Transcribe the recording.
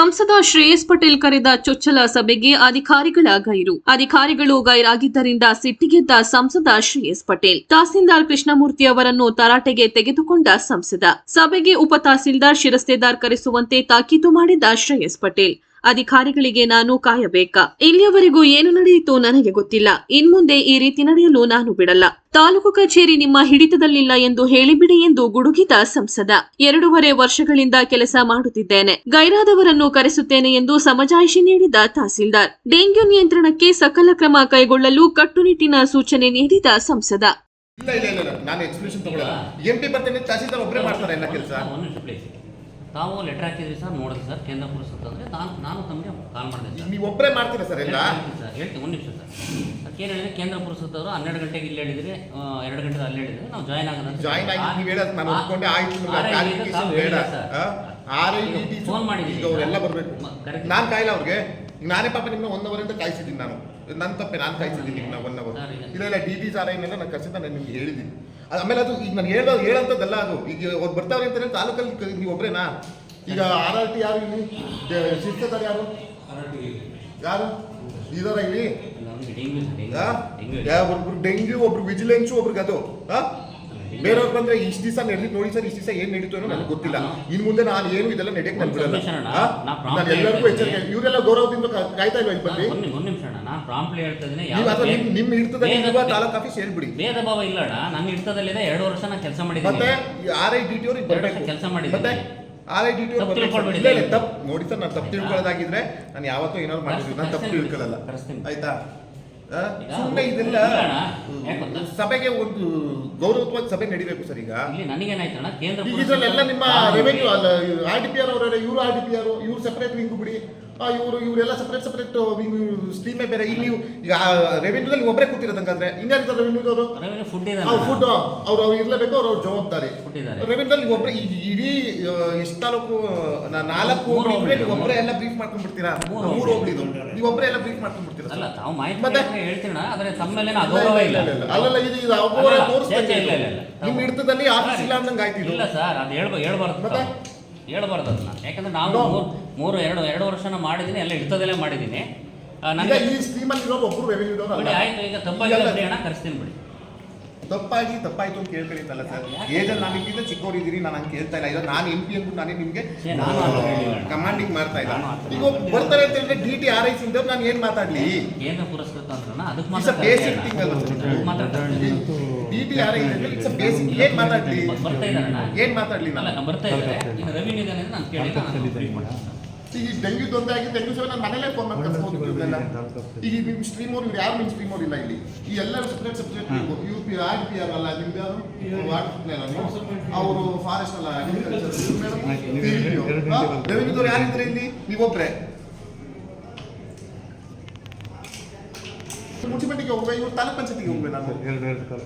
ಸಂಸದ ಶ್ರೇಯಸ್ ಪಟೇಲ್ ಕರೆದ ಚೊಚ್ಚಲ ಸಭೆಗೆ ಅಧಿಕಾರಿಗಳ ಗೈರು ಅಧಿಕಾರಿಗಳು ಗೈರಾಗಿದ್ದರಿಂದ ಸಿಟ್ಟಿಗೆದ್ದ ಸಂಸದ ಶ್ರೇಯಸ್ ಪಟೇಲ್, ತಹಸೀಲ್ದಾರ್ ಕೃಷ್ಣಮೂರ್ತಿ ಅವರನ್ನು ತರಾಟೆಗೆ ತೆಗೆದುಕೊಂಡ ಸಂಸದ. ಸಭೆಗೆ ಉಪ ತಹಸೀಲ್ದಾರ್ ಶಿರಸ್ತೇದಾರ್ ಕರೆಸುವಂತೆ ತಾಕೀತು ಮಾಡಿದ ಶ್ರೇಯಸ್ ಪಟೇಲ್. ಅಧಿಕಾರಿಗಳಿಗೆ ನಾನು ಕಾಯಬೇಕಾ. ಇಲ್ಲಿಯವರೆಗೂ ಏನು ನಡೆಯಿತು ನನಗೆ ಗೊತ್ತಿಲ್ಲ. ಇನ್ಮುಂದೆ ಈ ರೀತಿ ನಡೆಯಲು ನಾನು ಬಿಡಲ್ಲ. ತಾಲೂಕು ಕಚೇರಿ ನಿಮ್ಮ ಹಿಡಿತದಲ್ಲಿಲ್ಲ ಎಂದು ಹೇಳಿಬಿಡಿ ಎಂದು ಗುಡುಗಿದ ಸಂಸದ. ಎರಡೂವರೆ ವರ್ಷಗಳಿಂದ ಕೆಲಸ ಮಾಡುತ್ತಿದ್ದೇನೆ. ಗೈರಾದವರನ್ನು ಕರೆಸುತ್ತೇನೆ ಎಂದು ಸಮಜಾಯಿಷಿ ನೀಡಿದ ತಹಸೀಲ್ದಾರ್. ಡೆಂಗ್ಯೂ ನಿಯಂತ್ರಣಕ್ಕೆ ಸಕಲ ಕ್ರಮ ಕೈಗೊಳ್ಳಲು ಕಟ್ಟುನಿಟ್ಟಿನ ಸೂಚನೆ ನೀಡಿದ ಸಂಸದ. ಇಲ್ಲ ಇಲ್ಲ ನಾನು ಎಕ್ಸ್ಪ್ಲೇಷನ್ ತಗೊಳ್ಳಲ್ಲ. ಎಂ ಪಿ ಬರ್ತೇನೆ, ತಹಸೀಲ್ದಾರ್ ಒಬ್ಬರೇ ಮಾಡ್ತಾರೆ ಎಲ್ಲ ಕೆಲಸ. ತಾವು ಲೆಟರ್ ಹಾಕಿದ್ರಿ ಸರ್ ನೋಡಿದ್ರಿ ಸರ್ ಕೇಂದ್ರ ಪುರಸಭೆ ಅಂದರೆ ನಾನು ನಾನು ತಮಗೆ ಕಾಲ್ ಮಾಡಿದೆ ಸರ್ ನೀವು ಒಬ್ಬರೇ ಮಾಡ್ತೀರಾ ಸರ್ ಎಲ್ಲ? ಹೇಳ್ತೀನಿ ಸರ್ ಹೇಳ್ತೀನಿ ಒಂದು ನಿಮಿಷ ಸರ್ ಅದಕ್ಕೆ ಏನು ಹೇಳಿದ್ರೆ ಕೇಂದ್ರ ಪುರಸಭೆಯವರು ಹನ್ನೆರಡು ಗಂಟೆಗೆ ಇಲ್ಲಿ ಹೇಳಿದ್ರೆ ಎರಡು ಗಂಟೆಗೆ ಅಲ್ಲಿ ಹೇಳಿದ್ರೆ ನಾವು ಜಾಯ್ನ್ ಆಗೋಣ ಜಾಯ್ನ್ ಆಗಿ ನೀವು ಹೇಳೋದು ನಾನು ಒಪ್ಕೊಂಡೆ ಆಯ್ತು ಕ್ಲಾರಿಫಿಕೇಶನ್ ಬೇಡ. R I D T phone ಮಾಡಿದ್ದೀನಿ ಅವರೆಲ್ಲ ಬರಬೇಕು. ನಾನು ಕಾಯಿಲ್ಲ ಅವ್ರಿಗೆ. ನಾನೇ ಪಾಪ ನಿಮ್ಮನ್ನ ಒನ್ ಅವರಿಂದ ಕಾಯಿಸಿದ್ದೀನಿ ನಾನು. ನನ್ನ ತಪ್ಪೆ ನಾನು ಕಾಯಿಸಿದ್ದೀನಿ ನಿಮ್ಮನ್ನ ಒನ್ ಅವರ್ ಇಲ್ಲ ಇಲ್ಲ ಡಿ ಬಿ ಆರ್ ಐನೆಲ್ಲ ನಾನು ಖಚಿತ ನಾನು ನಿಮ್ಗೆ ಹೇಳಿದ್ದೀನಿ. ಅದು ಆಮೇಲೆ ಅದು ಈಗ ನಾನು ಹೇಳೋ ಹೇಳೋಂಥದ್ದಲ್ಲ ಅದು. ಈಗ ಅವ್ರು ಬರ್ತಾವ್ರೆ ಅಂತಾನೆ ತಾಲೂಕಲ್ಲಿ ಕ- ನೀವು ಒಬ್ಬರೇನಾ ಈಗ ಆರ್ ಆರ್ ಟಿ ಯಾರು ಇಲ್ಲಿ? ಶಿಸ್ತದಾರ ಯಾರು? ಯಾರು? ಇದಾರ ಇಲ್ಲಿ ನಮಗೆ ಡೆಂಗ್ಯೂ ಸರ್ ಆ? ಡೆಂಗ್ಯೂ ಯಾ, ಒಬ್ರು ಡೆಂಗ್ಯೂ ಒಬ್ರು ವಿಜಿಲೆನ್ಸು ಒಬ್ರಿಗೆ ಅದು. ಆ? ಬೇರೆಯವ್ರು ಬಂದ್ರೆ ಇಷ್ಟು ದಿವಸ ನಡೀತು ನೋಡಿ ಸರ್ ಇಷ್ಟು ದಿವಸ ಏನ್ ನಡೀತು ಅನ್ನೋ ನನಗೆ ಗೊತ್ತಿಲ್ಲ. ಇನ್ ಮುಂದೆ ನಾನು ಏನು ಇದೆಲ್ಲ ನಡೆಯಕ್ಕೆ ನಾನು ಬಿಡಲ್ಲ ನಾನು ಎಲ್ಲರಿಗೂ. ಎಚ್ಚರಿಕೆ ಇವರೆಲ್ಲ ಗೌರವದಿಂದ ಕಾಯ್ತಾ ಇಲ್ವಾ ಇಲ್ಲಿ ಬಂದು? ಒಂದು ಒಂದು ನಿಮಿಷ ಅಣ್ಣ ನಾನು ಪ್ರಾಂಪ್ಲಿ ಹೇಳ್ತಾ ಇದ್ದೀನಿ ನೀವು ಅಥವಾ ನಿಮ್ ನಿಮ್ ಹಿಡ್ತದಲ್ಲಿ ಭೇದ- ಇರುವ ತಾಲೂಕ್ ಆಫೀಸ್ ಹೇಳ್ಬಿಡಿ ಭೇದ ಭಾವ ಇಲ್ಲ ಅಣ್ಣ ನನ್ನ ಹಿಡಿತದಲ್ಲಿದೆ ಎರಡು ವರ್ಷ ನಾನು ಕೆಲಸ ಮತ್ತೆ ಮಾಡಿದ್ದೀನಿ ಆರ್ ಐ ಡಿ ಟಿ ಅವ್ರಿಗೆ ಕೆಲ್ಸ ಮಾಡಿದ್ದೀನಿ. ಮತ್ತೆ ಆರ್ ಐ ಡಿ ಟಿ ತಪ್ಪು ತಿಳ್ಕೊಳ್ಬೇಡಿ. ಇಲ್ಲ ಇಲ್ಲ ತಪ್ಪು ನೋಡಿ ಸರ್ ನಾನು ತಪ್ಪು ತಿಳ್ಕೊಳ್ಳೋದಾಗಿದ್ರೆ ನಾನು ಯಾವತ್ತೂ ಏನಾದ್ರು ಮಾಡಿದ್ರು ನಾನು ತಪ್ಪು ಕರೆಸ್ತೀನಿ. ತಿಳ್ಕೊಳ್ಳಲ್ಲ ಕರೆಸ್ತೀನಿ. ಆಯ್ತಾ? ಸುಮ್ನೆ ಇದೆಲ್ಲ? ಸಭೆಗೆ ಒಂದು ಗೌರವತ್ವಾಗಿ ಸಭೆ ನಡಿಬೇಕು ಸರ್ ಈಗ. ಇಲ್ಲಿ ನನಗೇನಾಯ್ತು ಅಣ್ಣ ಕೇಂದ್ರ ಇದ್ರಲ್ಲೆಲ್ಲ ನಿಮ್ಮ revenue R D P R ಅವರೆಲ್ಲ ಇವರು ಆರ್ ಡಿ ಪಿ ಆರ್ ಇವ್ರು ಸೆಪರೇಟ್ ಲಿಂಕ್ ಬಿಡಿ. ಇವರು ಇವರೆಲ್ಲ ಸಪ್ರೇಟ್ ಸಪ್ರೇಟ್ ಸ್ಟ್ರೀಮೇ ಬೇರೆ. ಇಲ್ಲಿ ನೀವು ಈಗ ರೆವೆನ್ಯೂದಲ್ಲಿ ಒಬ್ಬರೇ ಕೂತಿರೋದಂಗಾದ್ರೆ ಇನ್ಯಾರಿದ್ದಾರೆ ರೆವೆನ್ಯೂದವರು ಫುಡ್. ಫುಡ್ ಅವ್ರು ಅವ್ರು ಇರ್ಲೇಬೇಕು ಅವ್ರ ಅವ್ರ ಜವಾಬ್ದಾರಿ. ರೆವಿನ್ಯೂದಲ್ಲಿ ಒಬ್ಬರೇ ಇಡೀ ಎಷ್ಟು ತಾಲೂಕು ನಾಲ್ಕು ಒಬ್ಬರೇ ಎಲ್ಲ ಬ್ರೀಫ್ ಮಾಡ್ಕೊಂಡ್ಬಿಡ್ತೀರಾ? ಮೂರು ಮೂರು ಹೋಗ್ಲಿ. ಹೋಗ್ಲಿದು ನೀವು ಒಬ್ಬರೇ ಎಲ್ಲ ಬ್ರೀಫ್ ಮಾಡ್ಕೊಂಡ್ಬಿಡ್ತೀರಾ ಮತ್ತೆ? ಹೇಳ್ತೀಣ ಆದ್ರೆ ತಮ್ಮ ಮೇಲೆ ಇಲ್ಲ, ಅಗೌರವ ಇಲ್ಲ. ಅಲ್ಲಲ್ಲ ಇದು ಇದು ಅಲ್ಲ, ತೋರಿಸ್ದಂಗೆ ಇಲ್ಲ. ನಿಮ್ಮ ಹಿಡಿತದಲ್ಲಿ ಆಫೀಸ್ ಇಲ್ಲ ಅಂದಂಗೆ ಆಯ್ತು ಇಲ್ಲ ಸರ್ ಅದು ಹೇಳ್ಬ ಹೇಳ್ಬಾರ್ದು ಮತ್ತೆ? ಹೇಳ್ಬಾರ್ದು ಅದನ್ನ ಯಾಕಂದ್ರೆ ನಾವು. ಮೂರು ಎರಡು ಎರಡು ವರ್ಷನ ಮಾಡಿದ್ದೀನಿ ಎಲ್ಲ ಇರ್ತದಲ್ಲೇ ಮಾಡಿದ್ದೀನಿ ನನಗೆ ಈ ಸ್ಕೀಮಲ್ಲಿ ಅಲ್ಲಿ ಒಬ್ರು ರೆವೆನ್ಯೂ ಬಿಡಿ ಆಯ್ತು ಈಗ ತಪ್ಪಾಗಿ ಬಿಡಿ ಅಣ್ಣ ಕರೆಸ್ತೀನಿ ಬಿಡಿ. ತಪ್ಪಾಗಿ ತಪ್ಪಾಯ್ತು ಅಂತ ಕೇಳ್ಕೊಳ್ಳಿತ್ತಲ್ಲ ಸರ್. ಯಾಕೆ? ಏಜಲ್ಲಿ ನಾನು ನಿಮ್ಗಿಂತ ಚಿಕ್ಕವರಿದ್ದೀರಿ ನಾನು ಹಂಗೆ ಕೇಳ್ತಾ ಇಲ್ಲ. ಇಲ್ಲ ನಾನು ಎಂ ಪಿ ಅಂದ್ಬಿಟ್ಟು ನಾನೇ ನಿಮಗೆ ಕಮಾಂಡಿಂಗ್ ಮಾಡ್ತಾ ಇಲ್ಲ. ಈಗ ಬರ್ತಾರೆ ಅಂತ ಹೇಳಿದ್ರೆ ಡಿ ಟಿ ಆರ್ ಐ ಸಿಂದ ನಾನು ಏನು ಮಾತಾಡ್ಲಿ? ಏನು ಪುರಸ್ಕೃತ ಅಂದ್ರಣ್ಣ? ಅದಕ್ಕೆ ಮಾತ್ರ ಬೇಸಿಕ್ ಥಿಂಗ್ ಅಲ್ಲ. T R it's a basic ಏನು ಮಾತಾಡ್ಲಿ? ಬ- ಬರ್ತಾ ಇದ್ದಾರಣ್ಣ ಏನು ಮಾತಾಡ್ಲಿ ಅಲ್ಲ ನಾನು ಬರ್ತಾ ಇದ್ದಾರೆ. ಇನ್ನು ರೆವಿನ್ಯೂ ಇದೆ ನಾನು ಕೇಳಿ ನಾನು brief ಮಾಡ್ತೀನಿ. ಈಗ ಈ ಡೆಂಗ್ಯೂ ತೊಂದರೆ ಆಗಿ ಡೆಂಗ್ಯೂ ಸೇವೆ ನಾನು ಮನೇಲೇ ಫೋನ್ ಮಾಡಿ ಈ ಈಗ ನಿಮ್ಮ ಸ್ಟ್ರೀಮ್ ಅವ್ರು ಯಾರು ನಿಮ್ಮ ಸ್ಟ್ರೀಮ್ ಅವ್ರು ಇಲ್ಲ ಇಲ್ಲಿ? ಈ ಎಲ್ಲ separate subject U P R P R ಅಲ್ಲ ನಿಮ್ದು ಯಾರು? ಅವರು ಫಾರೆಸ್ಟ್ ಅಲ್ಲ ರೆವಿನ್ಯೂದವ್ರು ಯಾರಿದ್ರೆ ಇಲ್ಲಿ? ನೀವೊಬ್ರೆ. ಮುನ್ಸಿಪಾಲಿಟಿಗೆ ಹೋಗ್ಬೇಕು ಇವ್ರು ತಾಲೂಕ್ ಪಂಚಾಯತಿಗೆ ಹೋಗ್ಬೇಕು ನಾನು ಎರಡು ಎರಡು ಕಾಲ